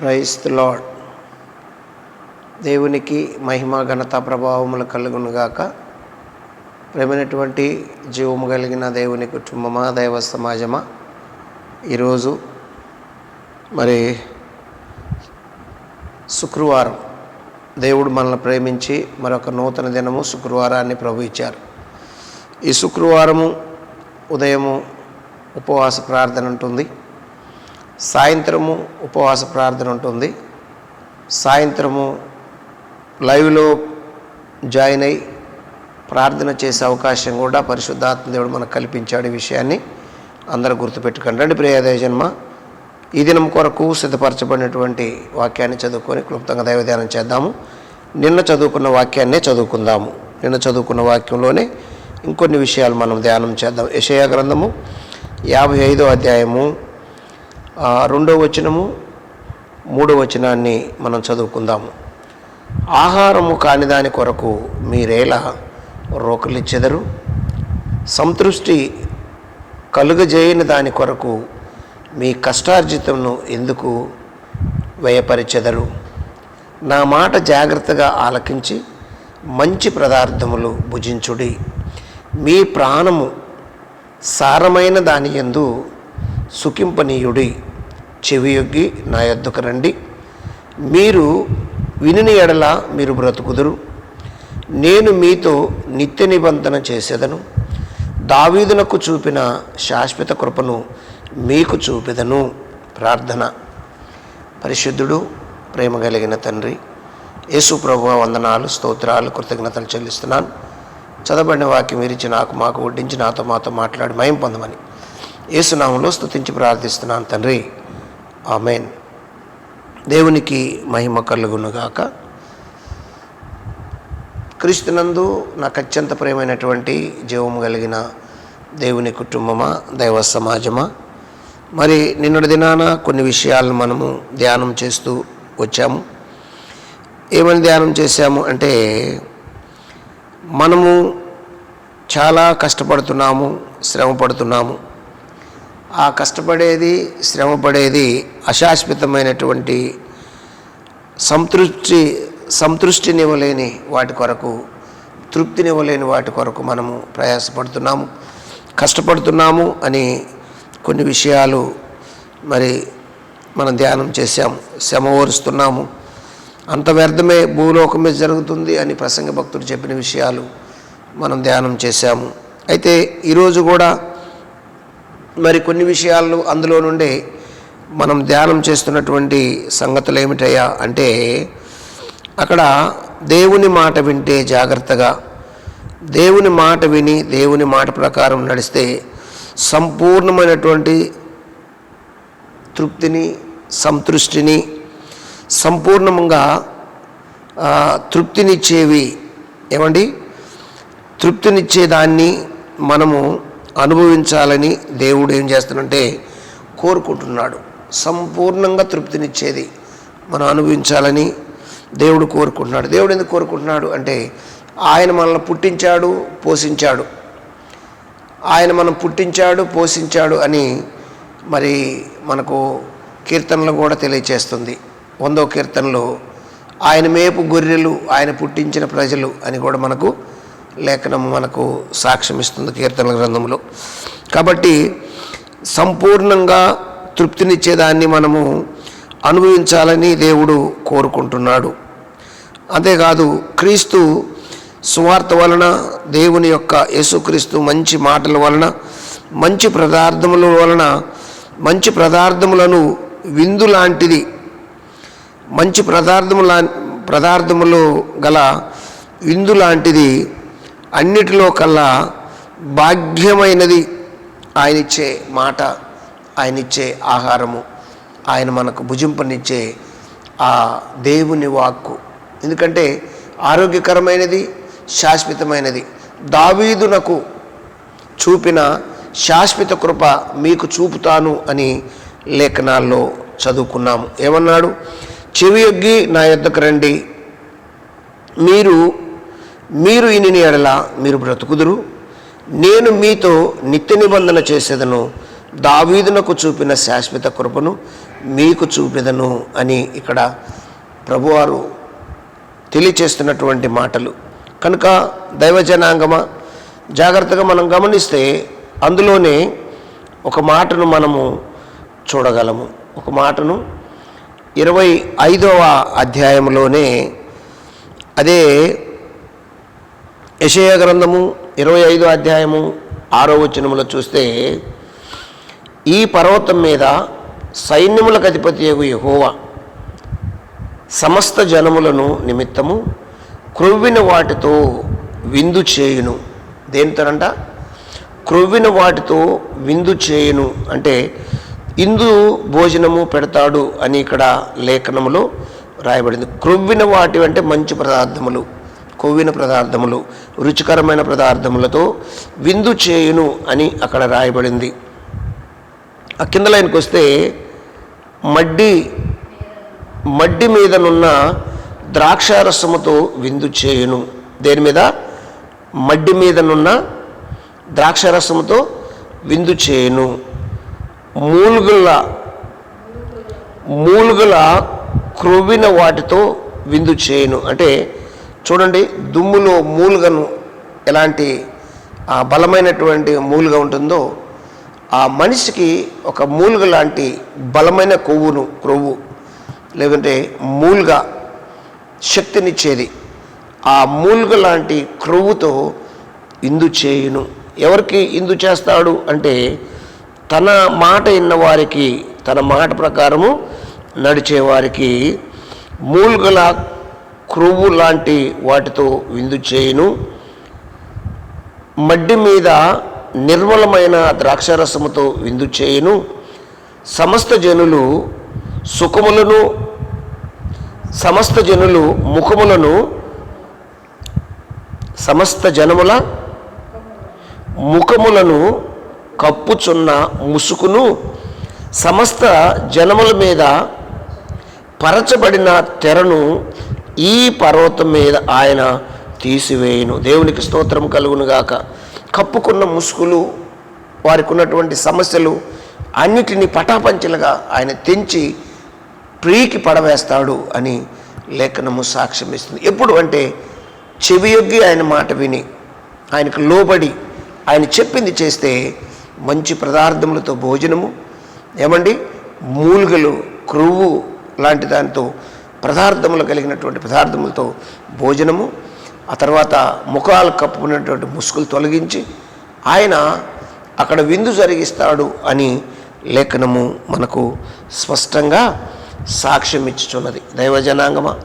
Price the lord దేవునికి మహిమ ఘనత ప్రభావములు కలుగునుగాక ప్రేమైనటువంటి జీవము కలిగిన దేవుని కుటుంబమా దైవ సమాజమా ఈరోజు మరి శుక్రవారం దేవుడు మనల్ని ప్రేమించి మరొక నూతన దినము శుక్రవారాన్ని ప్రభు ఇచ్చారు. ఈ శుక్రవారము ఉదయము ఉపవాస ప్రార్థన ఉంటుంది సాయంత్రము ఉపవాస ప్రార్థన ఉంటుంది. సాయంత్రము లైవ్లో జాయిన్ అయి ప్రార్థన చేసే అవకాశం కూడా పరిశుద్ధాత్మ దేవుడు మనకు కల్పించాడు ఈ విషయాన్ని అందరూ గుర్తుపెట్టుకోండి. రండి ప్రియాదయ జన్మ ఈ దినం కొరకు సిద్ధపరచబడినటువంటి వాక్యాన్ని చదువుకొని క్లుప్తంగా దైవధ్యానం చేద్దాము. నిన్న చదువుకున్న వాక్యాన్నే చదువుకుందాము. నిన్న చదువుకున్న వాక్యంలోనే ఇంకొన్ని విషయాలు మనం ధ్యానం చేద్దాం. యషయా గ్రంథము యాభై ఐదో అధ్యాయము రెండో వచనము మూడో వచనాన్ని మనం చదువుకుందాము. ఆహారము కాని దాని కొరకు మీరేలా రోకలిచ్చెదరు సంతృష్టి కలుగజేయని దాని కొరకు మీ కష్టార్జితంను ఎందుకు వ్యయపరిచెదరు? నా మాట జాగ్రత్తగా ఆలకించి మంచి పదార్థములు భుజించుడి. మీ ప్రాణము సారమైన దాని యందు సుఖింపనీయుడి. చెవియొగ్గి నా యొద్దకు రండి. మీరు వినిని ఎడల మీరు బ్రతుకుదురు. నేను మీతో నిత్య నిబంధన చేసేదను. దావీదునకు చూపిన శాశ్వత కృపను మీకు చూపెదను. ప్రార్థన. పరిశుద్ధుడు ప్రేమ కలిగిన తండ్రి యేసు ప్రభు వందనాలు స్తోత్రాలు కృతజ్ఞతలు చెల్లిస్తున్నాను. చదవబడిన వాక్యం విరిచి నాకు మాకు వడ్డించి నాతో మాతో మాట్లాడి మయం పొందమని. యేసునామంలో స్తుతించి ప్రార్థిస్తున్నాను తండ్రి. ఆమెన్. దేవునికి మహిమ కలుగునుగాక. క్రీస్తునందు నాకు అత్యంత ప్రియమైనటువంటి జీవము కలిగిన దేవుని కుటుంబమా దైవ సమాజమా? మరి నిన్నటి దినాన కొన్ని విషయాలను మనము ధ్యానం చేస్తూ వచ్చాము. ఏమని ధ్యానం చేశాము అంటే మనము చాలా కష్టపడుతున్నాము శ్రమ పడుతున్నాము ఆ కష్టపడేది శ్రమపడేది అశాశ్వతమైనటువంటి సంతృప్తి సంతృష్టినివ్వలేని వాటి కొరకు తృప్తినివ్వలేని వాటి కొరకు మనము ప్రయాసపడుతున్నాము. కష్టపడుతున్నాము అని కొన్ని విషయాలు మరి మనం ధ్యానం చేశాము శ్రమ ఓరుస్తున్నాము. అంత వ్యర్థమే భూలోకమే జరుగుతుంది అని ప్రసంగ భక్తుడు చెప్పిన విషయాలు మనం ధ్యానం చేశాము. అయితే ఈరోజు కూడా మరి కొన్ని విషయాలు అందులో నుండే మనం ధ్యానం చేస్తున్నటువంటి సంగతులు ఏమిటయ్యా అంటే అక్కడ దేవుని మాట వింటే జాగ్రత్తగా దేవుని మాట విని దేవుని మాట ప్రకారం నడిస్తే సంపూర్ణమైనటువంటి తృప్తిని సంతృష్టిని సంపూర్ణంగా తృప్తినిచ్చేవి ఏమండి? తృప్తినిచ్చేదాన్ని మనము అనుభవించాలని దేవుడు ఏం చేస్తాడంటే కోరుకుంటున్నాడు. సంపూర్ణంగా తృప్తినిచ్చేది మనం అనుభవించాలని దేవుడు కోరుకుంటున్నాడు. దేవుడు ఎందుకు కోరుకుంటున్నాడు అంటే ఆయన మనల్ని పుట్టించాడు పోషించాడు. ఆయన మనం పుట్టించాడు పోషించాడు అని మరి మనకు కీర్తనలు కూడా తెలియచేస్తుంది. వందో కీర్తనలో ఆయన మేపు గొర్రెలు ఆయన పుట్టించిన ప్రజలు అని కూడా మనకు లేఖనం మనకు సాక్ష్యం ఇస్తుంది కీర్తనల గ్రంథంలో. కాబట్టి సంపూర్ణంగా తృప్తినిచ్చేదాన్ని మనము అనుభవించాలని దేవుడు కోరుకుంటున్నాడు. అంతేకాదు క్రీస్తు సువార్త వలన దేవుని యొక్క యేసుక్రీస్తు మంచి మాటల వలన మంచి పదార్థముల వలన మంచి పదార్థములను విందు లాంటిది మంచి పదార్థముల పదార్థములు గల విందు లాంటిది అన్నిటిలో కల్లా భాగ్యమైనది ఆయనిచ్చే మాట ఆయన ఇచ్చే ఆహారము ఆయన మనకు భుజింపనిచ్చే ఆ దేవుని వాక్కు. ఎందుకంటే ఆరోగ్యకరమైనది శాశ్వతమైనది. దావీదునకు చూపిన శాశ్వత కృప మీకు చూపుతాను అని లేఖనాల్లో చదువుకున్నాము. ఏమన్నాడు? చెవి ఎగ్గి నా యొద్దకు రండి. మీరు మీరు ఇని ఎడల మీరు బ్రతుకుదురు. నేను మీతో నిత్య నిబంధన చేసేదను. దావీదునకు చూపిన శాశ్వత కృపను మీకు చూపెదను అని ఇక్కడ ప్రభువారు తెలియచేస్తున్నటువంటి మాటలు. కనుక దైవజనాంగమ జాగ్రత్తగా మనం గమనిస్తే అందులోనే ఒక మాటను మనము చూడగలము. ఒక మాటను ఇరవై ఐదవ అధ్యాయంలోనే అదే యషయ గ్రంథము ఇరవై ఐదో అధ్యాయము ఆరో వచనములో చూస్తే ఈ పర్వతం మీద సైన్యములకు అధిపతి యెహోవా సమస్త జనములను నిమిత్తము క్రొవ్విన వాటితో విందు చేయును. దేనితోనంట క్రొవ్విన వాటితో విందు చేయును. అంటే ఇందు భోజనము పెడతాడు అని ఇక్కడ లేఖనములో రాయబడింది. క్రొవ్విన వాటి అంటే మంచి పదార్థములు. కొవ్విన పదార్థములు రుచికరమైన పదార్థములతో విందు చేయును అని అక్కడ రాయబడింది. ఆ కింద లైన్కి వస్తే మడ్డి మడ్డి మీదనున్న ద్రాక్షారసముతో విందు చేయును. దేని మీద? మడ్డి మీదనున్న ద్రాక్షారసముతో విందు చేయును. మూలుగుల మూలుగుల క్రొవ్విన వాటితో విందు చేయును. అంటే చూడండి దుమ్ములో మూలుగను ఎలాంటి ఆ బలమైనటువంటి మూలుగ ఉంటుందో ఆ మనిషికి ఒక మూలుగ లాంటి బలమైన కొవ్వును క్రొవ్వు లేకుంటే మూలుగ శక్తినిచ్చేది ఆ మూలుగ లాంటి క్రొవ్వుతో ఇందు చేయును. ఎవరికి ఇందు చేస్తాడు అంటే తన మాట విన్న వారికి తన మాట ప్రకారము నడిచేవారికి మూలుగల క్రువు లాంటి వాటితో విందు చేయును. మడ్డి మీద నిర్మలమైన ద్రాక్షరసముతో విందు చేయును. సమస్త జనులు సుఖములను సమస్త జనులు ముఖములను సమస్త జనముల ముఖములను కప్పుచున్న ముసుకును సమస్త జనముల మీద పరచబడిన తెరను ఈ పర్వతం మీద ఆయన తీసివేయును. దేవునికి స్తోత్రం కలుగునుగాక కప్పుకున్న ముసుగులు వారికి ఉన్నటువంటి సమస్యలు అన్నిటినీ పటాపంచలుగా ఆయన తెంచి ప్రీకి పడవేస్తాడు అని లేఖనము సాక్ష్యం ఇస్తుంది ఎప్పుడు అంటే చెవియొగ్గి ఆయన మాట విని ఆయనకు లోబడి ఆయన చెప్పింది చేస్తే మంచి పదార్థములతో భోజనము. ఏమండి? మూలుగలు క్రువ్వు లాంటి దానితో పదార్థములు కలిగినటువంటి పదార్థములతో భోజనము ఆ తర్వాత ముఖాలు కప్పుకున్నటువంటి ముసుగులు తొలగించి ఆయన అక్కడ విందు జరిగిస్తాడు అని లేఖనము మనకు స్పష్టంగా సాక్ష్యం ఇచ్చుచున్నది. దైవజనాంగమా?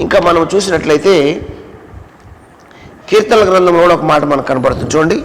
ఇంకా మనం చూసినట్లయితే కీర్తనల గ్రంథంలో కూడా ఒక మాట మనకు కనబడుతుంది. చూడండి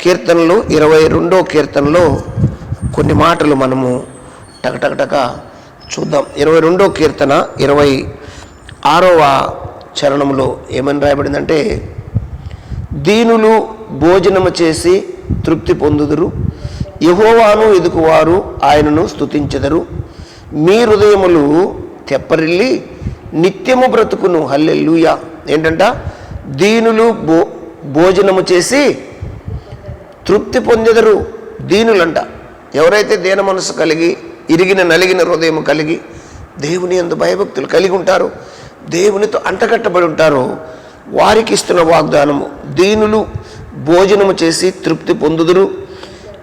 కీర్తనలు ఇరవై రెండో కీర్తనలో కొన్ని మాటలు మనము టకటకటక చూద్దాం. ఇరవై రెండో కీర్తన ఇరవై ఆరవ చరణంలో ఏమని రాయబడిందంటే దీనులు భోజనము చేసి తృప్తి పొందుదురు. యహోవాను ఎదుకువారు ఆయనను స్తుతించెదరు. మీ హృదయములు తెప్పరిల్లి నిత్యము బ్రతుకును. హల్లెల్లుయా ఏంటంట? దీనులు భో భోజనము చేసి తృప్తి పొందెదరు. దీనులంట. ఎవరైతే దీన మనసు కలిగి ఇరిగిన నలిగిన హృదయం కలిగి దేవుని ఎందు భయభక్తులు కలిగి ఉంటారు. దేవునితో అంటకట్టబడి ఉంటారో. వారికి ఇస్తున్న వాగ్దానము దీనులు భోజనము చేసి తృప్తి పొందుదురు.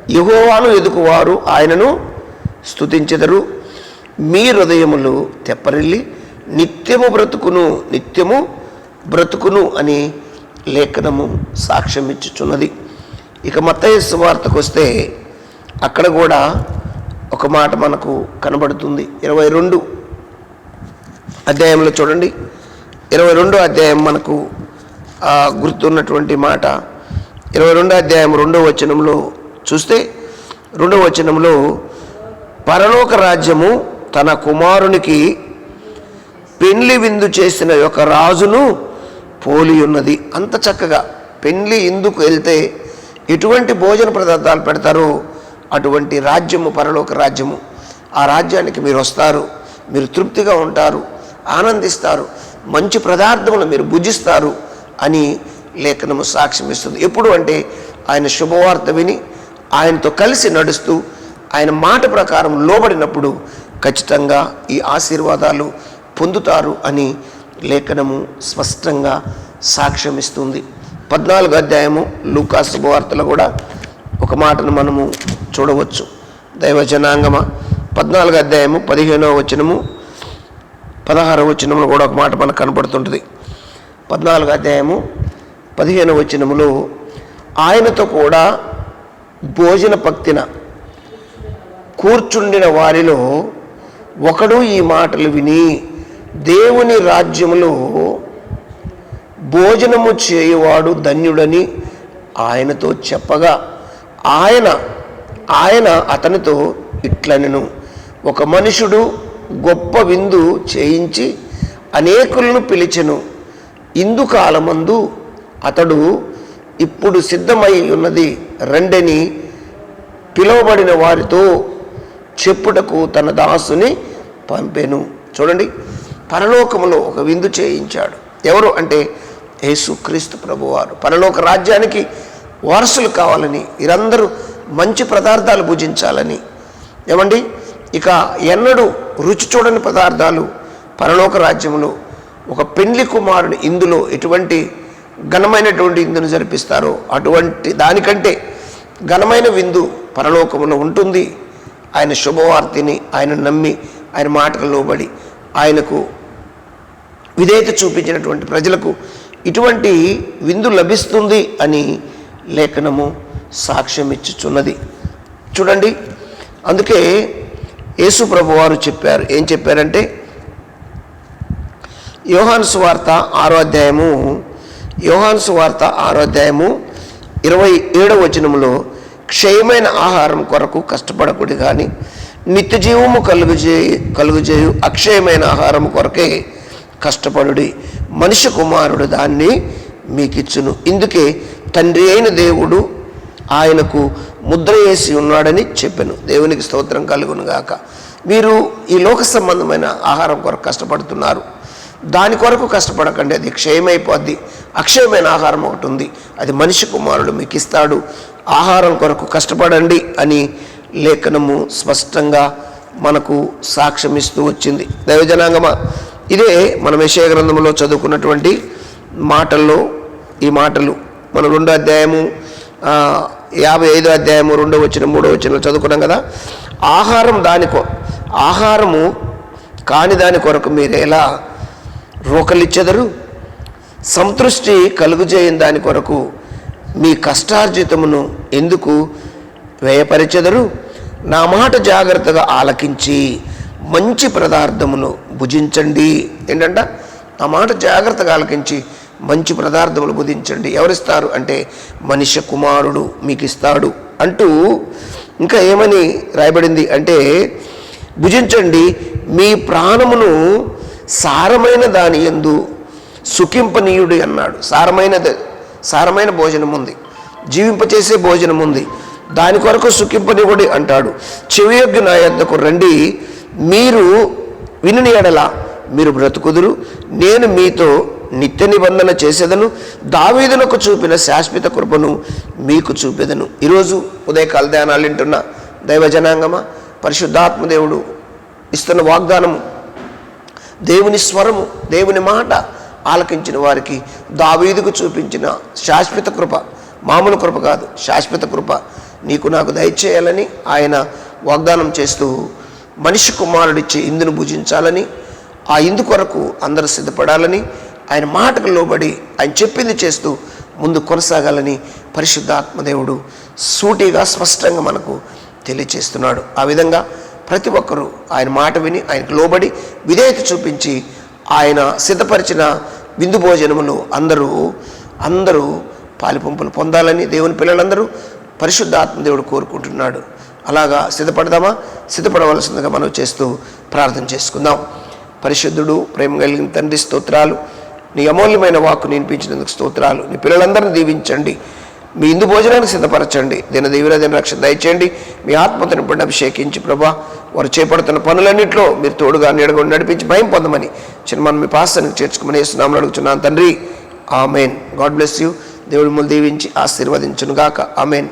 యహోవాను ఎదుకువారు ఆయనను స్తుతించెదరు. మీ హృదయములు తెప్పరిల్లి నిత్యము బ్రతుకును నిత్యము బ్రతుకును అని లేఖనము సాక్ష్యం ఇచ్చుచున్నది ఇక మత్తయ్య వార్తకు వస్తే అక్కడ కూడా ఒక మాట మనకు కనబడుతుంది. ఇరవై రెండు అధ్యాయంలో చూడండి. ఇరవై రెండో అధ్యాయం మనకు గుర్తున్నటువంటి మాట. ఇరవై రెండో అధ్యాయం రెండో వచనంలో చూస్తే రెండో వచనంలో పరలోక రాజ్యము తన కుమారునికి పెండ్లి విందు చేసిన ఒక రాజును పోలి ఉన్నది. అంత చక్కగా పెండ్లి ఇందుకు వెళ్తే ఎటువంటి భోజన పదార్థాలు పెడతారో అటువంటి రాజ్యము పరలోక రాజ్యము. ఆ రాజ్యానికి మీరు వస్తారు మీరు తృప్తిగా ఉంటారు ఆనందిస్తారు మంచి పదార్థములు మీరు భుజిస్తారు అని లేఖనము సాక్ష్యం ఇస్తుంది ఎప్పుడు అంటే ఆయన శుభవార్త విని ఆయనతో కలిసి నడుస్తూ ఆయన మాట ప్రకారం లోబడినప్పుడు ఖచ్చితంగా ఈ ఆశీర్వాదాలు పొందుతారు అని లేఖనము స్పష్టంగా సాక్ష్యమిస్తుంది. పద్నాలుగు అధ్యాయము లూకా శుభవార్తలు కూడా ఒక మాటను మనము చూడవచ్చు. దైవజనాంగమ? పద్నాలుగు అధ్యాయము పదిహేనవ వచనము పదహారవ వచనములు కూడా ఒక మాట మనకు కనపడుతుంటుంది పద్నాలుగు అధ్యాయము పదిహేనవ వచనములో ఆయనతో కూడా భోజన పక్తిన కూర్చుండిన వారిలో ఒకడు ఈ మాటలు విని దేవుని రాజ్యములో భోజనము చేయువాడు ధన్యుడని ఆయనతో చెప్పగా ఆయన ఆయన అతనితో ఇట్లనెను. ఒక మనుషుడు గొప్ప విందు చేయించి అనేకులను పిలిచెను. ఇందు కాలమందు అతడు ఇప్పుడు సిద్ధమై ఉన్నది రెండని పిలువబడిన వారితో చెప్పుటకు తన దాసుని పంపెను. చూడండి పరలోకములో ఒక విందు చేయించాడు. ఎవరు? అంటే యేసుక్రీస్తు ప్రభువారు. పరలోక రాజ్యానికి వారసులు కావాలని వీరందరూ మంచి పదార్థాలు భుజించాలని. ఏమండి? ఇక ఎన్నడూ రుచి చూడని పదార్థాలు పరలోక రాజ్యంలో ఒక పెండ్లి కుమారుడు ఇందులో ఎటువంటి ఘనమైనటువంటి ఇందును జరిపిస్తారో అటువంటి దానికంటే ఘనమైన విందు పరలోకంలో ఉంటుంది. ఆయన శుభవార్తిని ఆయన నమ్మి ఆయన మాటకు లోబడి ఆయనకు విధేయత చూపించినటువంటి ప్రజలకు ఇటువంటి విందు లభిస్తుంది అని లేఖనము సాక్ష్యం ఇచ్చుచున్నది చూడండి అందుకే యేసు ప్రభు వారు చెప్పారు. ఏం చెప్పారంటే యోహాను సువార్త ఆరో అధ్యాయము యోహాను సువార్త ఆరో అధ్యాయము ఇరవై ఏడవ వచనంలో క్షయమైన ఆహారం కొరకు కష్టపడకూడదు కానీ నిత్య జీవము కలుగు కలుగుజేయు అక్షయమైన ఆహారం కొరకే కష్టపడుడి. మనిషి కుమారుడు దాన్ని మీకు ఇచ్చును ఇందుకే తండ్రి అయిన దేవుడు ఆయనకు ముద్ర వేసి ఉన్నాడని చెప్పాను. దేవునికి స్తోత్రం కలుగునుగాక మీరు ఈ లోక సంబంధమైన ఆహారం కొరకు కష్టపడుతున్నారు. దాని కొరకు కష్టపడకండి. అది క్షయమైపోద్ది. అక్షయమైన ఆహారం ఒకటి ఉంది. అది మనిషి కుమారుడు మీకు ఇస్తాడు. ఆహారం కొరకు కష్టపడండి అని లేఖనము స్పష్టంగా మనకు సాక్ష్యం ఇస్తూ వచ్చింది. దైవజనాంగమా? ఇదే మన విషయ గ్రంథంలో చదువుకున్నటువంటి మాటల్లో ఈ మాటలు. మనం రెండో అధ్యాయము యాభై ఐదో అధ్యాయము రెండో వచ్చిన మూడో వచ్చిన చదువుకున్నాం కదా? ఆహారం దాని ఆహారము కాని దాని కొరకు మీరు ఎలా రోకలిచ్చెదరు? సంతృష్టి కలుగుజేయని దాని కొరకు మీ కష్టార్జితమును ఎందుకు వ్యయపరిచెదరు? నా మాట జాగ్రత్తగా ఆలకించి మంచి పదార్థమును భుజించండి. ఏంటంట? నా మాట జాగ్రత్తగా ఆలకించి మంచి పదార్థములు బుధించండి. ఎవరిస్తారు? అంటే మనిషి కుమారుడు మీకు ఇస్తాడు అంటూ ఇంకా ఏమని రాయబడింది? అంటే భుజించండి మీ ప్రాణమును సారమైన దాని ఎందు సుఖింపనీయుడు అన్నాడు. సారమైన సారమైన భోజనం ఉంది. జీవింపచేసే భోజనం ఉంది. దాని కొరకు సుఖింపనీయుడి అంటాడు. చెవియొగ్గు నా యొద్దకు రండి. మీరు విని ఎడల మీరు బ్రతుకుదురు. నేను మీతో నిత్య నిబంధన చేసేదను దావీదులకు చూపిన శాశ్వత కృపను మీకు చూపెదను. ఈరోజు ఉదయకాల ధ్యానాలు వింటున్న దైవ జనాంగమా పరిశుద్ధాత్మ దేవుడు ఇస్తున్న వాగ్దానము దేవుని స్వరము దేవుని మాట ఆలకించిన వారికి దావీదుకు చూపించిన శాశ్వత కృప మామూలు కృప కాదు శాశ్వత కృప నీకు నాకు దయచేయాలని ఆయన వాగ్దానం చేస్తూ మనిషి కుమారుడిచ్చే ఇందును భుజించాలని ఆ ఇందు కొరకు అందరూ సిద్ధపడాలని ఆయన మాటకు లోబడి ఆయన చెప్పింది చేస్తూ ముందు కొనసాగాలని పరిశుద్ధాత్మదేవుడు సూటిగా స్పష్టంగా మనకు తెలియచేస్తున్నాడు. ఆ విధంగా ప్రతి ఒక్కరూ ఆయన మాట విని ఆయనకు లోబడి విధేయత చూపించి ఆయన సిద్ధపరిచిన విందు భోజనములు అందరూ అందరూ పాలిపంపులు పొందాలని దేవుని పిల్లలందరూ పరిశుద్ధాత్మదేవుడు కోరుకుంటున్నాడు. అలాగా సిద్ధపడదామా? సిద్ధపడవలసిందిగా మనం చేస్తూ ప్రార్థన చేసుకుందాం. పరిశుద్ధుడు ప్రేమ కలిగిన తండ్రి స్తోత్రాలు నీ అమూల్యమైన వాక్కు వినిపించినందుకు స్తోత్రాలు. నీ పిల్లలందరినీ దీవించండి. మీ ఇందు భోజనానికి సిద్ధపరచండి. దిన దీవిన దిన రక్షణ దయచేయండి. మీ ఆత్మతను పడిన అభిషేకించి ప్రభా వారు చేపడుతున్న పనులన్నింటిలో మీరు తోడుగా నీడగా నడిపించి భయం పొందమని చిన్న మనం మీ పాస్తానికి చేర్చుకుమని వేస్తున్నామని అడుగుతున్నాను తండ్రి. ఆమెన్. God bless you. దేవుడి ములు దీవించి ఆశీర్వదించునుగాక. ఆమెన్.